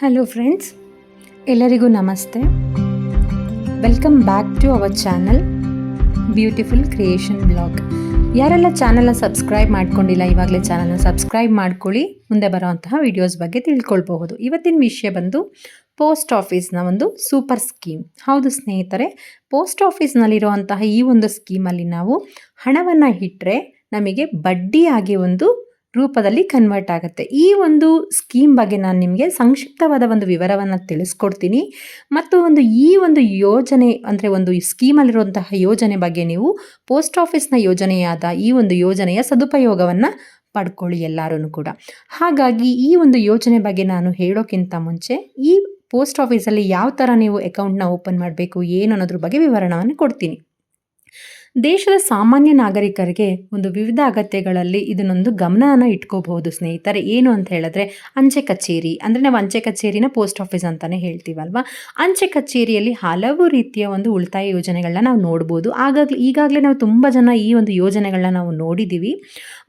Hello friends ಎಲ್ಲರಿಗೂ ನಮಸ್ತೆ. Welcome back to our channel beautiful creation blog ಯಾರೆಲ್ಲ ಚಾನಲ್ನ ಸಬ್ಸ್ಕ್ರೈಬ್ ಮಾಡ್ಕೊಂಡಿಲ್ಲ, ಇವಾಗಲೇ ಚಾನಲ್ನ ಸಬ್ಸ್ಕ್ರೈಬ್ ಮಾಡ್ಕೊಳ್ಳಿ. ಮುಂದೆ ಬರೋವಂತಹ ವಿಡಿಯೋಸ್ ಬಗ್ಗೆ ತಿಳ್ಕೊಳ್ಬಹುದು. ಇವತ್ತಿನ ವಿಷಯ ಬಂದು ಪೋಸ್ಟ್ ಆಫೀಸ್ನ ಒಂದು ಸೂಪರ್ ಸ್ಕೀಮ್ ಹೌದು ಸ್ನೇಹಿತರೆ ಪೋಸ್ಟ್ ಆಫೀಸ್ನಲ್ಲಿರುವಂತಹ ಈ ಒಂದು ಸ್ಕೀಮಲ್ಲಿ ನಾವು ಹಣವನ್ನು ಇಟ್ಟರೆ ನಮಗೆ ಬಡ್ಡಿಯಾಗಿ ಒಂದು ರೂಪದಲ್ಲಿ ಕನ್ವರ್ಟ್ ಆಗುತ್ತೆ. ಈ ಒಂದು ಸ್ಕೀಮ್ ಬಗ್ಗೆ ನಾನು ನಿಮಗೆ ಸಂಕ್ಷಿಪ್ತವಾದ ಒಂದು ವಿವರವನ್ನು ತಿಳಿಸ್ಕೊಡ್ತೀನಿ. ಮತ್ತು ಒಂದು ಈ ಒಂದು ಯೋಜನೆ, ಅಂದರೆ ಒಂದು ಸ್ಕೀಮಲ್ಲಿರುವಂತಹ ಯೋಜನೆ ಬಗ್ಗೆ ನೀವು ಪೋಸ್ಟ್ ಆಫೀಸ್ನ ಯೋಜನೆಯಾದ ಈ ಒಂದು ಯೋಜನೆಯ ಸದುಪಯೋಗವನ್ನು ಪಡ್ಕೊಳ್ಳಿ ಎಲ್ಲರೂ ಕೂಡ. ಹಾಗಾಗಿ ಈ ಒಂದು ಯೋಜನೆ ಬಗ್ಗೆ ನಾನು ಹೇಳೋಕ್ಕಿಂತ ಮುಂಚೆ ಈ ಪೋಸ್ಟ್ ಆಫೀಸಲ್ಲಿ ಯಾವ ಥರ ನೀವು ಅಕೌಂಟ್ನ ಓಪನ್ ಮಾಡಬೇಕು, ಏನು ಅನ್ನೋದ್ರ ಬಗ್ಗೆ ವಿವರಣವನ್ನು ಕೊಡ್ತೀನಿ. ದೇಶದ ಸಾಮಾನ್ಯ ನಾಗರಿಕರಿಗೆ ಒಂದು ವಿವಿಧ ಅಗತ್ಯಗಳಲ್ಲಿ ಇದನ್ನೊಂದು ಗಮನನ ಇಟ್ಕೋಬಹುದು ಸ್ನೇಹಿತರೆ. ಏನು ಅಂತ ಹೇಳಿದ್ರೆ ಅಂಚೆ ಕಚೇರಿ. ಅಂದರೆ ನಾವು ಅಂಚೆ ಕಚೇರಿನ ಪೋಸ್ಟ್ ಆಫೀಸ್ ಅಂತಲೇ ಹೇಳ್ತೀವಲ್ವ? ಅಂಚೆ ಕಚೇರಿಯಲ್ಲಿ ಹಲವು ರೀತಿಯ ಒಂದು ಉಳಿತಾಯ ಯೋಜನೆಗಳನ್ನ ನಾವು ನೋಡ್ಬೋದು. ಆಗಾಗಲೇ, ಈಗಾಗಲೇ ನಾವು ತುಂಬ ಜನ ಈ ಒಂದು ಯೋಜನೆಗಳನ್ನ ನಾವು ನೋಡಿದ್ದೀವಿ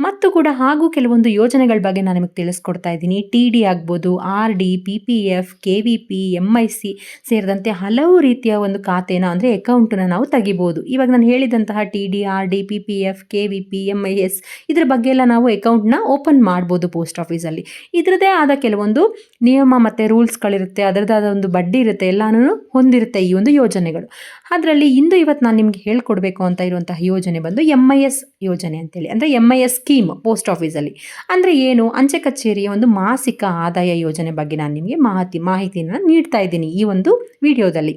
ಮತ್ತು ಕೂಡ ಹಾಗೂ ಕೆಲವೊಂದು ಯೋಜನೆಗಳ ಬಗ್ಗೆ ನಾನು ನಿಮಗೆ ತಿಳಿಸ್ಕೊಡ್ತಾ ಇದ್ದೀನಿ. ಟಿ ಡಿ ಆಗ್ಬೋದು, R D, P P F, K V P M I C ಸೇರಿದಂತೆ ಹಲವು ರೀತಿಯ ಒಂದು ಖಾತೆನ, ಅಂದರೆ ಅಕೌಂಟನ್ನ ನಾವು ತೆಗಿಬೋದು. ಇವಾಗ ನಾನು ಹೇಳಿದಂತಹ T D R, D P P F, K V P M I S ಇದ್ರ ಬಗ್ಗೆ ಎಲ್ಲ ನಾವು ಅಕೌಂಟ್ನ ಓಪನ್ ಮಾಡ್ಬೋದು ಪೋಸ್ಟ್ ಆಫೀಸಲ್ಲಿ ಇದರದೇ ಆದ ಕೆಲವೊಂದು ನಿಯಮ ಮತ್ತು ರೂಲ್ಸ್ಗಳಿರುತ್ತೆ ಅದರದ್ದು ಆದ ಒಂದು ಬಡ್ಡಿ ಇರುತ್ತೆ ಎಲ್ಲನೂ ಹೊಂದಿರುತ್ತೆ ಈ ಒಂದು ಯೋಜನೆಗಳು. ಅದರಲ್ಲಿ ಇಂದು ಇವತ್ತು ನಾನು ನಿಮಗೆ ಹೇಳ್ಕೊಡ್ಬೇಕು ಅಂತ ಇರುವಂತಹ ಯೋಜನೆ ಬಂದು ಎಂ ಐ ಎಸ್ ಯೋಜನೆ ಅಂತೇಳಿ. ಅಂದರೆ M I S scheme post ಆಫೀಸಲ್ಲಿ ಅಂದರೆ ಏನು? ಅಂಚೆ ಕಚೇರಿಯ ಒಂದು ಮಾಸಿಕ ಆದಾಯ ಯೋಜನೆ ಬಗ್ಗೆ ನಾನು ನಿಮಗೆ ಮಾಹಿತಿ ಮಾಹಿತಿಯನ್ನು ನೀಡ್ತಾ ಇದ್ದೀನಿ ಈ ಒಂದು ವಿಡಿಯೋದಲ್ಲಿ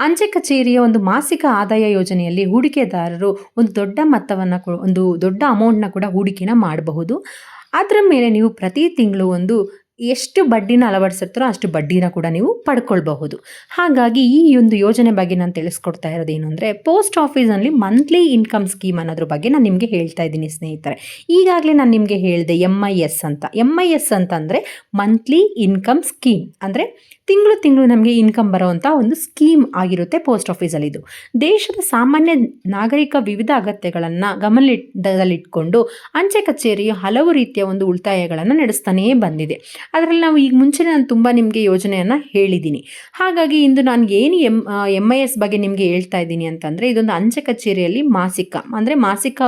ಅಂಚೆ ಕಚೇರಿಯ ಒಂದು ಮಾಸಿಕ ಆದಾಯ ಯೋಜನೆಯಲ್ಲಿ ಹೂಡಿಕೆದಾರರು ಒಂದು ದೊಡ್ಡ ಮೊತ್ತವನ್ನು ಒಂದು ದೊಡ್ಡ ಅಮೌಂಟ್ನ ಕೂಡ ಹೂಡಿಕೆನ ಮಾಡಬಹುದು. ಅದರ ಮೇಲೆ ನೀವು ಪ್ರತಿ ತಿಂಗಳು ಒಂದು ಎಷ್ಟು ಬಡ್ಡಿನ ಅಳವಡಿಸುತ್ತಾರೋ ಅಷ್ಟು ಬಡ್ಡಿನ ಕೂಡ ನೀವು ಪಡ್ಕೊಳ್ಬಹುದು. ಹಾಗಾಗಿ ಈ ಒಂದು ಯೋಜನೆ ಬಗ್ಗೆ ನಾನು ತಿಳಿಸ್ಕೊಡ್ತಾ ಇರೋದೇನು ಅಂದರೆ, ಪೋಸ್ಟ್ ಆಫೀಸಲ್ಲಿ ಮಂತ್ಲಿ ಇನ್ಕಮ್ ಸ್ಕೀಮ್ ಅನ್ನೋದ್ರ ಬಗ್ಗೆ ನಾನು ನಿಮಗೆ ಹೇಳ್ತಾ ಇದ್ದೀನಿ ಸ್ನೇಹಿತರೆ. ಈಗಾಗಲೇ ನಾನು ನಿಮಗೆ ಹೇಳಿದೆ ಎಂ ಐ ಎಸ್ ಅಂತ. ಎಂ ಐ ಎಸ್ ಅಂತಂದರೆ ಮಂತ್ಲಿ ಇನ್ಕಮ್ ಸ್ಕೀಮ್. ಅಂದರೆ ತಿಂಗಳು ತಿಂಗಳು ನಮಗೆ ಇನ್ಕಮ್ ಬರೋವಂಥ ಒಂದು ಸ್ಕೀಮ್ ಆಗಿರುತ್ತೆ ಪೋಸ್ಟ್ ಆಫೀಸಲ್ಲಿ ಇದು. ದೇಶದ ಸಾಮಾನ್ಯ ನಾಗರಿಕ ವಿವಿಧ ಅಗತ್ಯಗಳನ್ನು ಗಮನದಲ್ಲಿಟ್ಕೊಂಡು ಅಂಚೆ ಕಚೇರಿಯು ಹಲವು ರೀತಿಯ ಒಂದು ಉಳಿತಾಯಗಳನ್ನು ನಡೆಸ್ತಾನೇ ಬಂದಿದೆ. ಅದರಲ್ಲಿ ನಾವು ಈಗ ಮುಂಚೆ ನಾನು ತುಂಬ ನಿಮಗೆ ಯೋಜನೆಯನ್ನು ಹೇಳಿದ್ದೀನಿ ಹಾಗಾಗಿ ಇಂದು ನಾನು ಏನು ಎಂ ಎಂ ಐ ಎಸ್ ಬಗ್ಗೆ ನಿಮಗೆ ಹೇಳ್ತಾ ಇದ್ದೀನಿ ಅಂತಂದರೆ ಇದೊಂದು ಅಂಚೆ ಕಚೇರಿಯಲ್ಲಿ ಮಾಸಿಕ, ಅಂದರೆ ಮಾಸಿಕ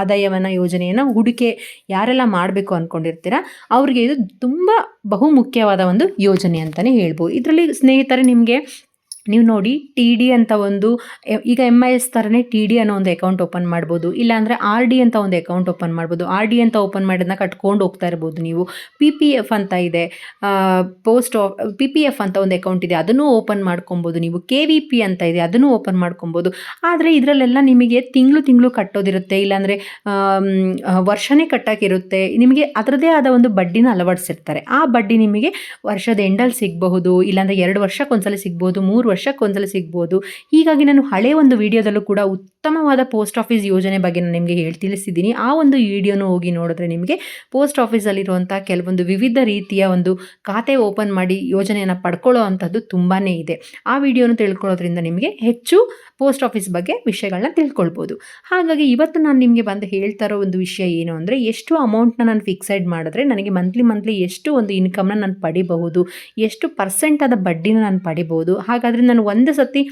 ಆದಾಯವನ್ನು, ಯೋಜನೆಯನ್ನು ಹೂಡಿಕೆ ಯಾರೆಲ್ಲ ಮಾಡಬೇಕು ಅಂದ್ಕೊಂಡಿರ್ತೀರಾ ಅವರಿಗೆ ಇದು ತುಂಬ ಬಹುಮುಖ್ಯವಾದ ಒಂದು ಯೋಜನೆ ಅಂತಲೇ ಹೇಳ್ಬೋದು. ಇದರಲ್ಲಿ ಸ್ನೇಹಿತರೆ ನಿಮಗೆ ನೀವು ನೋಡಿ ಟಿ ಡಿ ಅಂತ ಒಂದು ಈಗ ಎಂ ಐ ಎಸ್ ಥರನೇ ಟಿ ಡಿ ಅನ್ನೋ ಒಂದು ಅಕೌಂಟ್ ಓಪನ್ ಮಾಡ್ಬೋದು. ಇಲ್ಲಾಂದರೆ ಆರ್ ಡಿ ಅಂತ ಒಂದು ಅಕೌಂಟ್ ಓಪನ್ ಮಾಡ್ಬೋದು. ಆರ್ ಡಿ ಅಂತ ಓಪನ್ ಮಾಡೋದನ್ನ ಕಟ್ಕೊಂಡು ಹೋಗ್ತಾ ಇರ್ಬೋದು ನೀವು. ಪಿ ಪಿ ಎಫ್ ಅಂತ ಇದೆ. Post of P P F ಅಂತ ಒಂದು ಅಕೌಂಟ್ ಇದೆ. ಅದನ್ನು ಓಪನ್ ಮಾಡ್ಕೊಬೋದು ನೀವು. ಕೆ ವಿ ಪಿ ಅಂತ ಇದೆ. ಅದನ್ನು ಓಪನ್ ಮಾಡ್ಕೊಬೋದು. ಆದರೆ ಇದರಲ್ಲೆಲ್ಲ ನಿಮಗೆ ತಿಂಗಳು ತಿಂಗಳು ಕಟ್ಟೋದಿರುತ್ತೆ. ಇಲ್ಲಾಂದರೆ ವರ್ಷನೇ ಕಟ್ಟೋಕ್ಕಿರುತ್ತೆ ನಿಮಗೆ ಅದರದೇ ಆದ ಒಂದು ಬಡ್ಡಿನ ಅಳವಡಿಸಿರ್ತಾರೆ. ಆ ಬಡ್ಡಿ ನಿಮಗೆ ವರ್ಷದ ಎಂಡಲ್ಲಿ ಸಿಗಬಹುದು. ಇಲ್ಲಾಂದರೆ ಎರಡು ವರ್ಷಕ್ಕೊಂದ್ಸಲ ಸಿಗ್ಬೋದು ಮೂರು ವರ್ಷಕ್ಕೊಂದ್ಸಲ ಸಿಗ್ಬೋದು. ಹೀಗಾಗಿ ನಾನು ಹಳೆ ಒಂದು ವಿಡಿಯೋದಲ್ಲೂ ಕೂಡ ಉತ್ತಮವಾದ ಪೋಸ್ಟ್ ಆಫೀಸ್ ಯೋಜನೆ ಬಗ್ಗೆ ನಾನು ನಿಮಗೆ ಹೇಳಿ ತಿಳಿಸಿದ್ದೀನಿ. ಆ ಒಂದು ವಿಡಿಯೋನು ಹೋಗಿ ನೋಡಿದ್ರೆ ನಿಮಗೆ ಪೋಸ್ಟ್ ಆಫೀಸಲ್ಲಿರುವಂಥ ಕೆಲವೊಂದು ವಿವಿಧ ರೀತಿಯ ಒಂದು ಖಾತೆ ಓಪನ್ ಮಾಡಿ ಯೋಜನೆಯನ್ನು ಪಡ್ಕೊಳ್ಳೋ ಅಂಥದ್ದು ತುಂಬಾ ಇದೆ. ಆ ವಿಡಿಯೋನು ತಿಳ್ಕೊಳ್ಳೋದ್ರಿಂದ ನಿಮಗೆ ಹೆಚ್ಚು ಪೋಸ್ಟ್ ಆಫೀಸ್ ಬಗ್ಗೆ ವಿಷಯಗಳನ್ನ ತಿಳ್ಕೊಳ್ಬೋದು. ಹಾಗಾಗಿ ಇವತ್ತು ನಾನು ನಿಮಗೆ ಬಂದು ಹೇಳ್ತಾ ಇರೋ ಒಂದು ವಿಷಯ ಏನು ಅಂದರೆ, ಎಷ್ಟು ಅಮೌಂಟ್ನ ನಾನು ಫಿಕ್ಸೆಡ್ ಮಾಡಿದ್ರೆ ನನಗೆ ಮಂತ್ಲಿ ಮಂತ್ಲಿ ಎಷ್ಟು ಒಂದು ಇನ್ಕಮ್ನ ನಾನು ಪಡಿಬಹುದು, ಎಷ್ಟು ಪರ್ಸೆಂಟ್ ಆದ ಬಡ್ಡಿನ ನಾನು ಪಡಿಬಹುದು, ಹಾಗಾದರೆ ನಾನು ಒಂದು ಸತಿ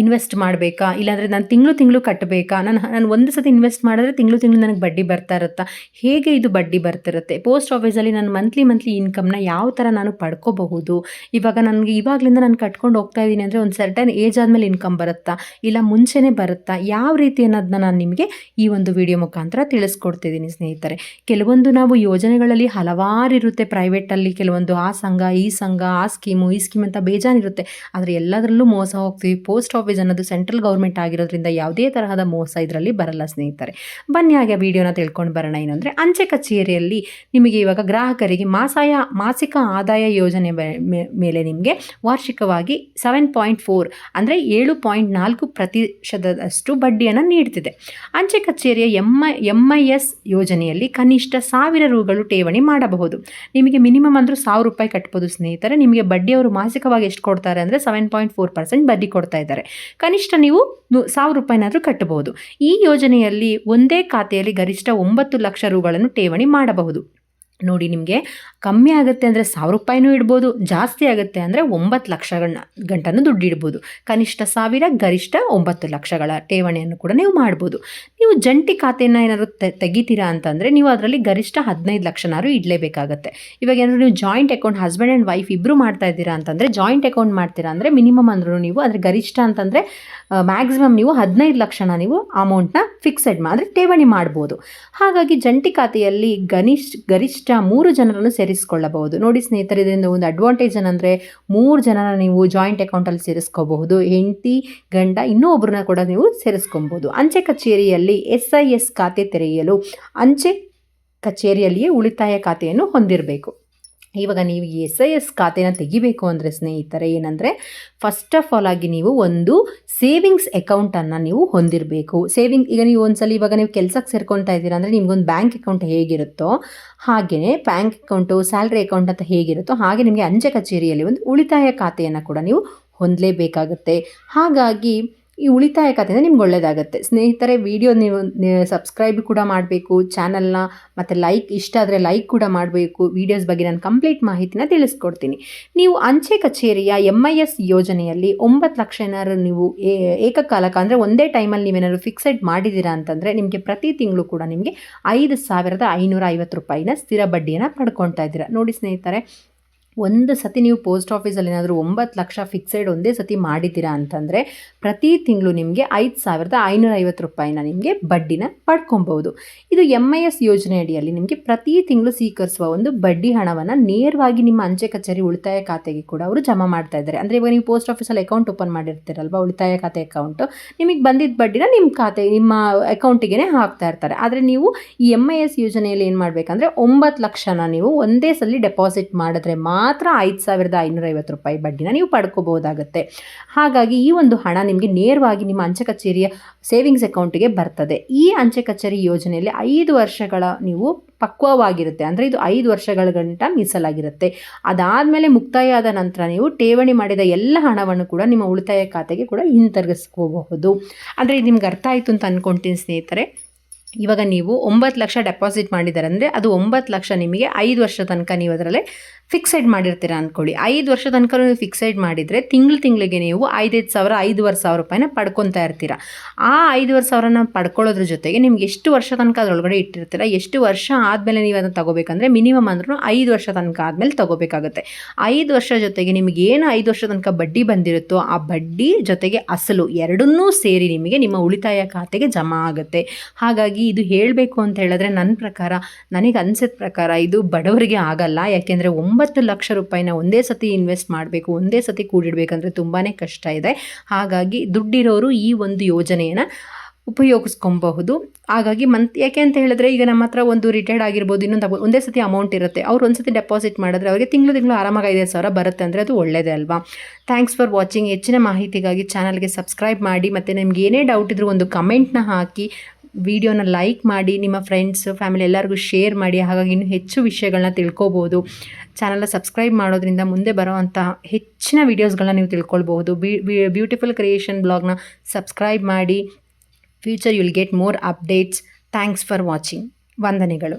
ಇನ್ವೆಸ್ಟ್ ಮಾಡಬೇಕಾ? ಇಲ್ಲಾಂದರೆ ನಾನು ತಿಂಗಳು ತಿಂಗಳು ಕಟ್ಟಬೇಕಾ ನಾನು ನಾನು ಒಂದು ಸತಿ ಇನ್ವೆಸ್ಟ್ ಮಾಡಿದ್ರೆ ತಿಂಗಳು ತಿಂಗಳು ನನಗೆ ಬಡ್ಡಿ ಬರ್ತಾ ಇರುತ್ತಾ? ಹೇಗೆ ಇದು ಬಡ್ಡಿ ಬರ್ತಿರುತ್ತೆ? ಪೋಸ್ಟ್ ಆಫೀಸಲ್ಲಿ ನಾನು ಮಂತ್ಲಿ ಮಂತ್ಲಿ ಇನ್ಕಮ್ನ ಯಾವ ಥರ ನಾನು ಪಡ್ಕೋಬಹುದು? ಇವಾಗ ನನಗೆ ಇವಾಗಲಿಂದ ನಾನು ಕಟ್ಕೊಂಡು ಹೋಗ್ತಾ ಇದ್ದೀನಿ ಅಂದರೆ ಒಂದು ಸರ್ಟನ್ ಏಜ್ ಆದಮೇಲೆ ಇನ್ಕಮ್ ಬರುತ್ತಾ? ಇಲ್ಲ ಮುಂಚೆನೇ ಬರುತ್ತಾ? ಯಾವ ರೀತಿ ಅನ್ನೋದನ್ನ ನಾನು ನಿಮಗೆ ಈ ಒಂದು ವಿಡಿಯೋ ಮುಖಾಂತರ ತಿಳಿಸ್ಕೊಡ್ತಿದ್ದೀನಿ ಸ್ನೇಹಿತರೆ. ಕೆಲವೊಂದು ನಾವು ಯೋಜನೆಗಳಲ್ಲಿ ಹಲವಾರು ಇರುತ್ತೆ. ಪ್ರೈವೇಟಲ್ಲಿ ಕೆಲವೊಂದು ಆ ಸಂಘ, ಈ ಸಂಘ, ಆ ಸ್ಕೀಮು ಈ ಸ್ಕೀಮ್ ಅಂತ ಬೇಜಾನಿರುತ್ತೆ ಆದರೆ ಎಲ್ಲದರಲ್ಲೂ ಮೋಸ ಹೋಗ್ತೀವಿ. ಪೋಸ್ಟ್ ಆಫೀಸ್ ಅನ್ನೋದು ಸೆಂಟ್ರಲ್ ಗೌರ್ಮೆಂಟ್ ಆಗಿರೋದ್ರಿಂದ ಯಾವುದೇ ತರಹದ ಮೋಸ ಇದರಲ್ಲಿ ಬರಲ್ಲ ಸ್ನೇಹಿತರೆ. ಬನ್ನಿ ಹಾಗೆ ವಿಡಿಯೋನ ತಿಳ್ಕೊಂಡು ಬರೋಣ. ಏನಂದರೆ ಅಂಚೆ ಕಚೇರಿಯಲ್ಲಿ ನಿಮಗೆ ಇವಾಗ ಗ್ರಾಹಕರಿಗೆ ಮಾಸಾಯ, ಮಾಸಿಕ ಆದಾಯ ಯೋಜನೆ ಮೇಲೆ ನಿಮಗೆ ವಾರ್ಷಿಕವಾಗಿ ಸೆವೆನ್ ಪಾಯಿಂಟ್ ಫೋರ್ ಅಂದರೆ ಏಳು ಪಾಯಿಂಟ್ ನಾಲ್ಕು ಪ್ರತಿಶತದಷ್ಟು ಬಡ್ಡಿಯನ್ನು ನೀಡ್ತಿದೆ. ಅಂಚೆ ಕಚೇರಿಯ ಎಂ ಎಂ ಐ ಎಸ್ ಯೋಜನೆಯಲ್ಲಿ ಕನಿಷ್ಠ ಸಾವಿರ ರೂಗಳು ಠೇವಣಿ ಮಾಡಬಹುದು. ನಿಮಗೆ ಮಿನಿಮಮ್ ಅಂದರೂ ಸಾವಿರ ರೂಪಾಯಿ ಕಟ್ಬೋದು ಸ್ನೇಹಿತರೆ. ನಿಮಗೆ ಬಡ್ಡಿಯವರು ಮಾಸಿಕವಾಗಿ ಎಷ್ಟು ಕೊಡ್ತಾರೆ ಅಂದರೆ ಸೆವೆನ್ ಪಾಯಿಂಟ್ ಫೋರ್ ಪರ್ಸೆಂಟ್ ಬಡ್ಡಿ ಕೊಡ್ತಾ ಇದ್ದಾರೆ. ಕನಿಷ್ಠ ನೀವು ಸಾವಿರ ರೂಪಾಯಿನಾದರೂ ಕಟ್ಟಬಹುದು. ಈ ಯೋಜನೆಯಲ್ಲಿ ಒಂದೇ ಖಾತೆಯಲ್ಲಿ ಗರಿಷ್ಠ ಒಂಬತ್ತು ಲಕ್ಷ ರೂಗಳನ್ನು ಠೇವಣಿ ಮಾಡಬಹುದು. ನೋಡಿ ನಿಮಗೆ ಕಮ್ಮಿ ಆಗುತ್ತೆ ಅಂದರೆ ಸಾವಿರ ರೂಪಾಯಿನೂ ಇಡ್ಬೋದು, ಜಾಸ್ತಿ ಆಗುತ್ತೆ ಅಂದರೆ ಒಂಬತ್ತು ಲಕ್ಷಗಳನ್ನ ಗಂಟನ್ನು ದುಡ್ಡು ಇಡ್ಬೋದು. ಕನಿಷ್ಠ ಸಾವಿರ, ಗರಿಷ್ಠ ಒಂಬತ್ತು ಲಕ್ಷಗಳ ಠೇವಣಿಯನ್ನು ಕೂಡ ನೀವು ಮಾಡ್ಬೋದು. ನೀವು ಜಂಟಿ ಖಾತೆಯನ್ನು ಏನಾದ್ರು ತೆಗಿತೀರಾ ಅಂತಂದರೆ ನೀವು ಅದರಲ್ಲಿ ಗರಿಷ್ಠ ಹದಿನೈದು ಲಕ್ಷನಾದ್ರು ಇಡಲೇಬೇಕಾಗತ್ತೆ. ಇವಾಗ ಏನಾದರೂ ನೀವು joint account husband and wife ಇಬ್ಬರು ಮಾಡ್ತಾ ಇದ್ದೀರಾ ಅಂತಂದರೆ ಜಾಯಿಂಟ್ ಅಕೌಂಟ್ ಮಾಡ್ತೀರಾ ಅಂದರೆ ಮಿನಿಮಮ್ ಅಂದ್ರೂ ನೀವು ಅದ್ರ ಗರಿಷ್ಠ ಅಂತಂದರೆ ಮ್ಯಾಕ್ಸಿಮಮ್ ನೀವು ಹದಿನೈದು ಲಕ್ಷನ ನೀವು ಅಮೌಂಟ್ನ ಫಿಕ್ಸೆಡ್ ಮಾಡಿ ಠೇವಣಿ ಮಾಡ್ಬೋದು. ಹಾಗಾಗಿ ಜಂಟಿ ಖಾತೆಯಲ್ಲಿ ಗನಿಷ್ಠ, ಗರಿಷ್ಠ ಮೂರು ಜನರನ್ನು ಸೇರಿಸಿಕೊಳ್ಳಬಹುದು. ನೋಡಿ ಸ್ನೇಹಿತರೆ, ಇದರಿಂದ ಒಂದು ಅಡ್ವಾಂಟೇಜ್ ಏನಂದರೆ ಮೂರು ಜನರ ನೀವು ಜಾಯಿಂಟ್ ಅಕೌಂಟಲ್ಲಿ ಸೇರಿಸ್ಕೋಬಹುದು. ಹೆಂಡತಿ, ಗಂಡ ಇನ್ನೂ ಒಬ್ಬರನ್ನ ಕೂಡ ನೀವು ಸೇರಿಸ್ಕೊಬೋದು ಅಂಚೆ ಕಚೇರಿಯಲ್ಲಿ ಎಸ್ ಐ ಎಸ್ ಖಾತೆ ತೆರೆಯಲು ಅಂಚೆ ಕಚೇರಿಯಲ್ಲಿಯೇ ಉಳಿತಾಯ ಖಾತೆಯನ್ನು ಹೊಂದಿರಬೇಕು. ಇವಾಗ ನೀವು ಎಸ್ ಐ ಎಸ್ ಖಾತೆನ ತೆಗಿಬೇಕು ಅಂದರೆ ಸ್ನೇಹಿತರೆ, ಏನಂದರೆ ಫಸ್ಟ್ ಆಫ್ ಆಲ್ ಆಗಿ ನೀವು ಒಂದು ಸೇವಿಂಗ್ಸ್ ಅಕೌಂಟನ್ನು ನೀವು ಹೊಂದಿರಬೇಕು. ಸೇವಿಂಗ್ ಈಗ ನೀವು ಒಂದ್ಸಲ ಇವಾಗ ನೀವು ಕೆಲಸಕ್ಕೆ ಸೇರ್ಕೊಳ್ತಾ ಇದ್ದೀರಾ ಅಂದರೆ ನಿಮ್ಗೊಂದು ಬ್ಯಾಂಕ್ ಅಕೌಂಟ್ ಹೇಗಿರುತ್ತೋ ಹಾಗೆಯೇ ಬ್ಯಾಂಕ್ ಅಕೌಂಟು ಸ್ಯಾಲ್ರಿ ಅಕೌಂಟ್ ಅಂತ ಹೇಗಿರುತ್ತೋ ಹಾಗೆ ನಿಮಗೆ ಅಂಚೆ ಕಚೇರಿಯಲ್ಲಿ ಒಂದು ಉಳಿತಾಯ ಖಾತೆಯನ್ನು ಕೂಡ ನೀವು ಹೊಂದಲೇಬೇಕಾಗುತ್ತೆ. ಹಾಗಾಗಿ ಈ ಉಳಿತಾಯ ಖಾತೆಯಿಂದ ನಿಮ್ಗೆ ಒಳ್ಳೆಯದಾಗುತ್ತೆ ಸ್ನೇಹಿತರೆ ವಿಡಿಯೋ ನೀವು ಸಬ್ಸ್ಕ್ರೈಬ್ ಕೂಡ ಮಾಡಬೇಕು ಚಾನಲ್ನ ಮತ್ತು ಲೈಕ್ ಇಷ್ಟ ಆದರೆ ಲೈಕ್ ಕೂಡ ಮಾಡಬೇಕು. ವಿಡಿಯೋಸ್ ಬಗ್ಗೆ ನಾನು ಕಂಪ್ಲೀಟ್ ಮಾಹಿತಿನ ತಿಳಿಸ್ಕೊಡ್ತೀನಿ. ನೀವು ಅಂಚೆ ಕಚೇರಿಯ ಎಂ ಐ ಎಸ್ ಯೋಜನೆಯಲ್ಲಿ ಒಂಬತ್ತು ಲಕ್ಷ ಏನಾದ್ರು ನೀವು ಏಕಕಾಲಕ ಅಂದರೆ ಒಂದೇ ಟೈಮಲ್ಲಿ ನೀವೇನಾದ್ರು ಫಿಕ್ಸೆಡ್ ಮಾಡಿದ್ದೀರಾ ಅಂತಂದರೆ ನಿಮಗೆ ಪ್ರತಿ ತಿಂಗಳು ಕೂಡ ನಿಮಗೆ ಐದು ಸಾವಿರದ ಐನೂರ ಐವತ್ತು ರೂಪಾಯಿನ ಸ್ಥಿರ ಬಡ್ಡಿಯನ್ನು ಪಡ್ಕೊತಾ ಇದ್ದೀರಾ. ನೋಡಿ ಸ್ನೇಹಿತರೆ ಒಂದು ಸತಿ ನೀವು ಪೋಸ್ಟ್ ಆಫೀಸಲ್ಲಿ ಏನಾದರೂ ಒಂಬತ್ತು ಲಕ್ಷ ಫಿಕ್ಸೆಡ್ ಒಂದೇ ಸತಿ ಮಾಡಿದ್ದೀರಾ ಅಂತಂದರೆ ಪ್ರತಿ ತಿಂಗಳು ನಿಮಗೆ ಐದು ಸಾವಿರದ ಐನೂರ ಐವತ್ತು ರೂಪಾಯಿನ ನಿಮಗೆ ಬಡ್ಡಿನ ಪಡ್ಕೊಬೋದು ಇದು ಎಂ ಐ ಎಸ್ ಯೋಜನೆ ಅಡಿಯಲ್ಲಿ ನಿಮಗೆ ಪ್ರತಿ ತಿಂಗಳು ಸ್ವೀಕರಿಸುವ ಒಂದು ಬಡ್ಡಿ ಹಣವನ್ನು ನೇರವಾಗಿ ನಿಮ್ಮ ಅಂಚೆ ಕಚೇರಿ ಉಳಿತಾಯ ಖಾತೆಗೆ ಕೂಡ ಅವರು ಜಮಾ ಮಾಡ್ತಾ ಇದ್ದಾರೆ. ಅಂದರೆ ಇವಾಗ ನೀವು ಪೋಸ್ಟ್ ಆಫೀಸಲ್ಲಿ ಅಕೌಂಟ್ ಓಪನ್ ಮಾಡಿರ್ತೀರಲ್ವ, ಉಳಿತಾಯ ಖಾತೆ ಅಕೌಂಟು, ನಿಮಗೆ ಬಂದಿದ್ದ ಬಡ್ಡಿನ ನಿಮ್ಮ ಖಾತೆ, ನಿಮ್ಮ ಅಕೌಂಟಿಗೆ ಹಾಕ್ತಾ ಇರ್ತಾರೆ. ಆದರೆ ನೀವು ಈ ಎಂ ಐ ಎಸ್ ಯೋಜನೆಯಲ್ಲಿ ಏನು ಮಾಡಬೇಕಂದ್ರೆ ಒಂಬತ್ತು ಲಕ್ಷನ ನೀವು ಒಂದೇ ಸಲ ಡೆಪಾಸಿಟ್ ಮಾಡಿದ್ರೆ ಮಾ ಮಾತ್ರ ಐದು ಸಾವಿರದ ಐನೂರೈವತ್ತು ರೂಪಾಯಿ ಬಡ್ಡಿನ ನೀವು ಪಡ್ಕೋಬೋದಾಗುತ್ತೆ ಹಾಗಾಗಿ ಈ ಒಂದು ಹಣ ನಿಮಗೆ ನೇರವಾಗಿ ನಿಮ್ಮ ಅಂಚೆ ಕಚೇರಿಯ ಸೇವಿಂಗ್ಸ್ ಅಕೌಂಟಿಗೆ ಬರ್ತದೆ. ಈ ಅಂಚೆ ಕಚೇರಿ ಯೋಜನೆಯಲ್ಲಿ ಐದು ವರ್ಷಗಳ ನೀವು ಪಕ್ವವಾಗಿರುತ್ತೆ. ಅಂದರೆ ಇದು ಐದು ವರ್ಷಗಳ ಗಂಟ ಮೀಸಲಾಗಿರುತ್ತೆ. ಅದಾದಮೇಲೆ ಮುಕ್ತಾಯ ಆದ ನಂತರ ನೀವು ಠೇವಣಿ ಮಾಡಿದ ಎಲ್ಲ ಹಣವನ್ನು ಕೂಡ ನಿಮ್ಮ ಉಳಿತಾಯ ಖಾತೆಗೆ ಕೂಡ ಹಿಂತಿರುಗಿಸ್ಕೋಬಹುದು. ಅಂದರೆ ಇದು ನಿಮ್ಗೆ ಅರ್ಥ ಆಯಿತು ಅಂತ ಅಂದ್ಕೊಳ್ತೀನಿ ಸ್ನೇಹಿತರೆ. ಇವಾಗ ನೀವು ಒಂಬತ್ತು ಲಕ್ಷ ಡೆಪಾಸಿಟ್ ಮಾಡಿದ್ದಾರೆ ಅಂದರೆ ಅದು ಒಂಬತ್ತು ಲಕ್ಷ ನಿಮಗೆ ಐದು ವರ್ಷ ತನಕ ನೀವು ಅದರಲ್ಲೇ ಫಿಕ್ಸೆಡ್ ಮಾಡಿರ್ತೀರ ಅಂದ್ಕೊಳ್ಳಿ ಐದು ವರ್ಷ ತನಕ ನೀವು ಫಿಕ್ಸೆಡ್ ಮಾಡಿದರೆ ತಿಂಗಳು ತಿಂಗಳಿಗೆ ನೀವು ಐದೈದು ಸಾವಿರ, ಐದುವರೆ ಸಾವಿರ ರೂಪಾಯಿನ ಪಡ್ಕೊತಾ ಇರ್ತೀರ. ಆ ಐದುವರೆ ಸಾವಿರನ ಪಡ್ಕೊಳ್ಳೋದ್ರ ಜೊತೆಗೆ ನಿಮ್ಗೆ ಎಷ್ಟು ವರ್ಷ ತನಕ ಅದರೊಳಗಡೆ ಇಟ್ಟಿರ್ತೀರ, ಎಷ್ಟು ವರ್ಷ ಆದಮೇಲೆ ನೀವು ಅದನ್ನು ತಗೋಬೇಕಂದ್ರೆ ಮಿನಿಮಮ್ ಅಂದ್ರೂ ಐದು ವರ್ಷ ತನಕ ಆದಮೇಲೆ ತಗೋಬೇಕಾಗುತ್ತೆ. ಐದು ವರ್ಷ ಜೊತೆಗೆ ನಿಮಗೆ ಏನು ಐದು ವರ್ಷ ತನಕ ಬಡ್ಡಿ ಬಂದಿರುತ್ತೋ ಆ ಬಡ್ಡಿ ಜೊತೆಗೆ ಅಸಲು ಎರಡನ್ನೂ ಸೇರಿ ನಿಮಗೆ ನಿಮ್ಮ ಉಳಿತಾಯ ಖಾತೆಗೆ ಜಮಾ ಆಗುತ್ತೆ. ಹಾಗಾಗಿ ಇದು ಹೇಳಬೇಕು ಅಂತ ಹೇಳಿದ್ರೆ ನನ್ನ ಪ್ರಕಾರ, ನನಗೆ ಅನಿಸಿದ ಪ್ರಕಾರ ಇದು ಬಡವರಿಗೆ ಆಗಲ್ಲ. ಯಾಕೆಂದರೆ ಒಂಬತ್ತು ಲಕ್ಷ ರೂಪಾಯಿನ ಒಂದೇ ಸತಿ ಇನ್ವೆಸ್ಟ್ ಮಾಡಬೇಕು, ಒಂದೇ ಸತಿ ಕೂಡಿಡಬೇಕಂದ್ರೆ ತುಂಬಾ ಕಷ್ಟ ಇದೆ. ಹಾಗಾಗಿ ದುಡ್ಡಿರೋರು ಈ ಒಂದು ಯೋಜನೆಯನ್ನು ಉಪಯೋಗಿಸ್ಕೊಬಹುದು. ಹಾಗಾಗಿ ಮಂತ್ ಯಾಕೆ ಅಂತ ಹೇಳಿದ್ರೆ ಈಗ ನಮ್ಮ ಹತ್ರ ಒಂದು ರಿಟೈರ್ಡ್ ಆಗಿರ್ಬೋದು, ಇನ್ನೊಂದು ಒಂದೇ ಸತಿ ಅಮೌಂಟ್ ಇರುತ್ತೆ. ಅವ್ರು ಒಂದು ಸತಿ ಡೆಪಾಸಿಟ್ ಮಾಡಿದ್ರೆ ಅವರಿಗೆ ತಿಂಗಳು ತಿಂಗಳು ಆರಾಮಾಗಿ ಐದು ಸಾವಿರ ಬರುತ್ತೆ ಅಂದರೆ ಅದು ಒಳ್ಳೆಯದೇ ಅಲ್ವಾ? ಥ್ಯಾಂಕ್ಸ್ ಫಾರ್ ವಾಚಿಂಗ್ ಹೆಚ್ಚಿನ ಮಾಹಿತಿಗಾಗಿ ಚಾನಲ್ಗೆ ಸಬ್ಸ್ಕ್ರೈಬ್ ಮಾಡಿ, ಮತ್ತು ನಿಮ್ಗೆ ಏನೇ ಡೌಟ್ ಇದ್ರೂ ಒಂದು ಕಮೆಂಟ್ನ ಹಾಕಿ. ವಿಡಿಯೋನ ಲೈಕ್ ಮಾಡಿ, ನಿಮ್ಮ ಫ್ರೆಂಡ್ಸ್ ಫ್ಯಾಮಿಲಿ ಎಲ್ಲರಿಗೂ ಶೇರ್ ಮಾಡಿ, ಹಾಗಾಗಿ ಇನ್ನೂ ಹೆಚ್ಚು ವಿಷಯಗಳನ್ನ ತಿಳ್ಕೊಬೋದು. ಚಾನಲ್ನ ಸಬ್ಸ್ಕ್ರೈಬ್ ಮಾಡೋದ್ರಿಂದ ಮುಂದೆ ಬರೋವಂಥ ಹೆಚ್ಚಿನ ವೀಡಿಯೋಸ್ಗಳನ್ನ ನೀವು ತಿಳ್ಕೊಳ್ಬೋದು ಬ್ಯೂಟಿಫುಲ್ ಕ್ರಿಯೇಷನ್ ಬ್ಲಾಗ್ನ ಸಬ್ಸ್ಕ್ರೈಬ್ ಮಾಡಿ. Future you'll get more updates thanks for watching ವಂದನೆಗಳು.